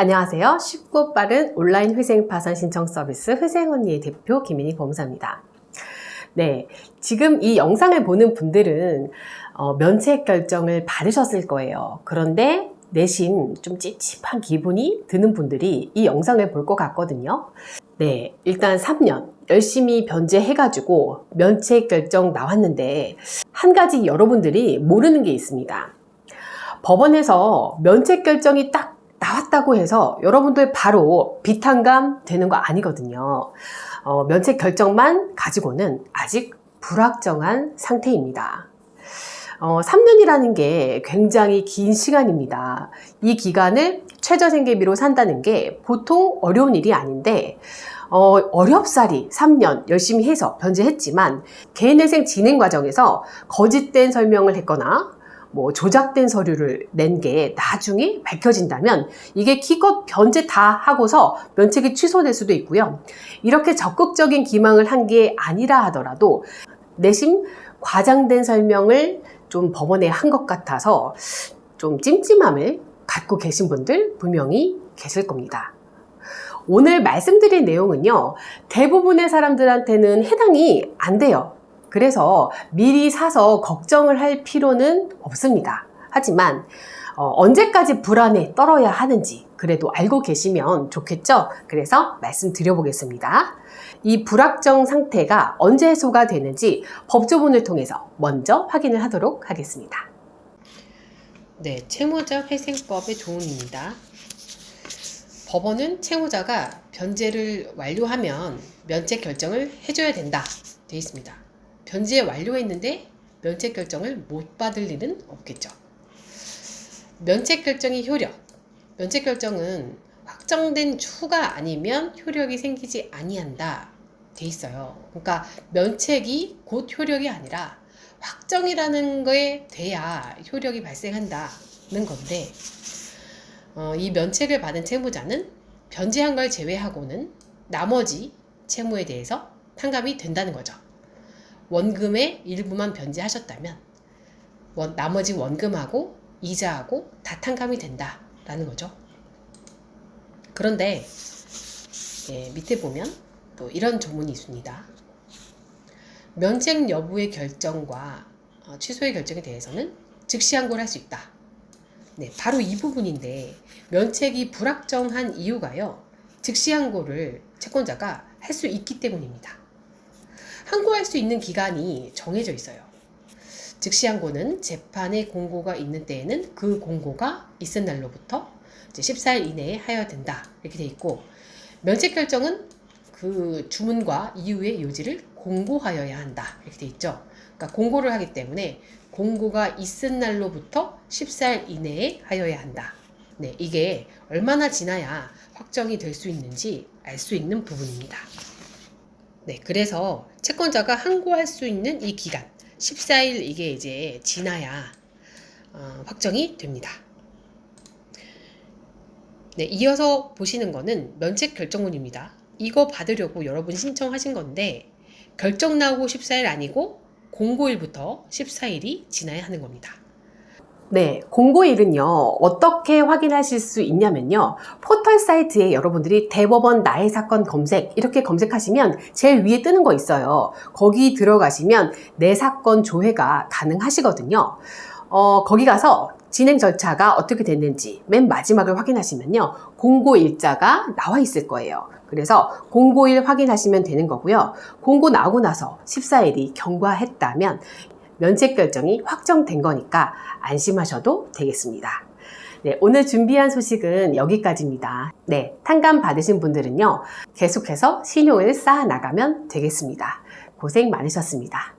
안녕하세요. 쉽고 빠른 온라인 회생 파산 신청 서비스 회생 언니의 대표 김인희 검사입니다. 네, 지금 이 영상을 보는 분들은 어, 면책 결정을 받으셨을 거예요. 그런데 내심 좀 찝찝한 기분이 드는 분들이 이 영상을 볼 것 같거든요. 네, 일단 3년 열심히 변제해가지고 면책 결정 나왔는데 한 가지 여러분들이 모르는 게 있습니다. 법원에서 면책 결정이 딱 나왔다고 해서 여러분들 바로 비탄감 되는 거 아니거든요. 어, 면책 결정만 가지고는 아직 불확정한 상태입니다. 어, 3년이라는 게 굉장히 긴 시간입니다. 이 기간을 최저생계비로 산다는 게 보통 어려운 일이 아닌데, 어, 어렵사리 3년 열심히 해서 변제했지만, 개인회생 진행 과정에서 거짓된 설명을 했거나, 뭐 조작된 서류를 낸 게 나중에 밝혀진다면 이게 기껏 변제 다 하고서 면책이 취소될 수도 있고요. 이렇게 적극적인 기망을 한 게 아니라 하더라도 내심 과장된 설명을 좀 법원에 한 것 같아서 좀 찜찜함을 갖고 계신 분들 분명히 계실 겁니다. 오늘 말씀드린 내용은요, 대부분의 사람들한테는 해당이 안 돼요. 그래서 미리 사서 걱정을 할 필요는 없습니다. 하지만 어, 언제까지 불안에 떨어야 하는지 그래도 알고 계시면 좋겠죠? 그래서 말씀드려보겠습니다. 이 불확정 상태가 언제 해소가 되는지 법조문을 통해서 먼저 확인을 하도록 하겠습니다. 네, 채무자 회생법의 조문입니다. 법원은 채무자가 변제를 완료하면 면책 결정을 해줘야 된다. 되어 있습니다. 변제 완료했는데 면책 결정을 못 받을 리는 없겠죠. 면책 결정의 효력. 면책 결정은 확정된 추가 아니면 효력이 생기지 아니한다. 돼 있어요. 그러니까 면책이 곧 효력이 아니라 확정이라는 거에 돼야 효력이 발생한다는 건데 어, 이 면책을 받은 채무자는 변제한 걸 제외하고는 나머지 채무에 대해서 탕감이 된다는 거죠. 원금의 일부만 변제하셨다면 원, 나머지 원금하고 이자하고 다 탕감이 된다라는 거죠. 그런데 예, 밑에 보면 또 이런 조문이 있습니다. 면책 여부의 결정과 어, 취소의 결정에 대해서는 즉시 항고를 할 수 있다. 네, 바로 이 부분인데 면책이 불확정한 이유가요. 즉시 항고를 채권자가 할 수 있기 때문입니다. 항고할 수 있는 기간이 정해져 있어요. 즉시 항고는 재판에 공고가 있는 때에는 그 공고가 있은 날로부터 이제 14일 이내에 하여야 된다. 이렇게 돼 있고 면책 결정은 그 주문과 이유의 요지를 공고하여야 한다. 이렇게 돼 있죠. 그러니까 공고를 하기 때문에 공고가 있은 날로부터 14일 이내에 하여야 한다. 네, 이게 얼마나 지나야 확정이 될 수 있는지 알 수 있는 부분입니다. 네, 그래서 채권자가 항고할 수 있는 이 기간 14일 이게 이제 지나야 어, 확정이 됩니다. 네, 이어서 보시는 거는 면책 결정문입니다. 이거 받으려고 여러분 신청하신 건데 결정 나오고 14일 아니고 공고일부터 14일이 지나야 하는 겁니다. 네, 공고일은요, 어떻게 확인하실 수 있냐면요, 포털 사이트에 여러분들이 대법원 나의 사건 검색, 이렇게 검색하시면 제일 위에 뜨는 거 있어요. 거기 들어가시면 내 사건 조회가 가능하시거든요. 어, 거기 가서 진행 절차가 어떻게 됐는지 맨 마지막을 확인하시면요, 공고일자가 나와 있을 거예요. 그래서 공고일 확인하시면 되는 거고요. 공고 나오고 나서 14일이 경과했다면 면책 결정이 확정된 거니까 안심하셔도 되겠습니다. 네, 오늘 준비한 소식은 여기까지입니다. 네, 탕감 받으신 분들은요, 계속해서 신용을 쌓아 나가면 되겠습니다. 고생 많으셨습니다.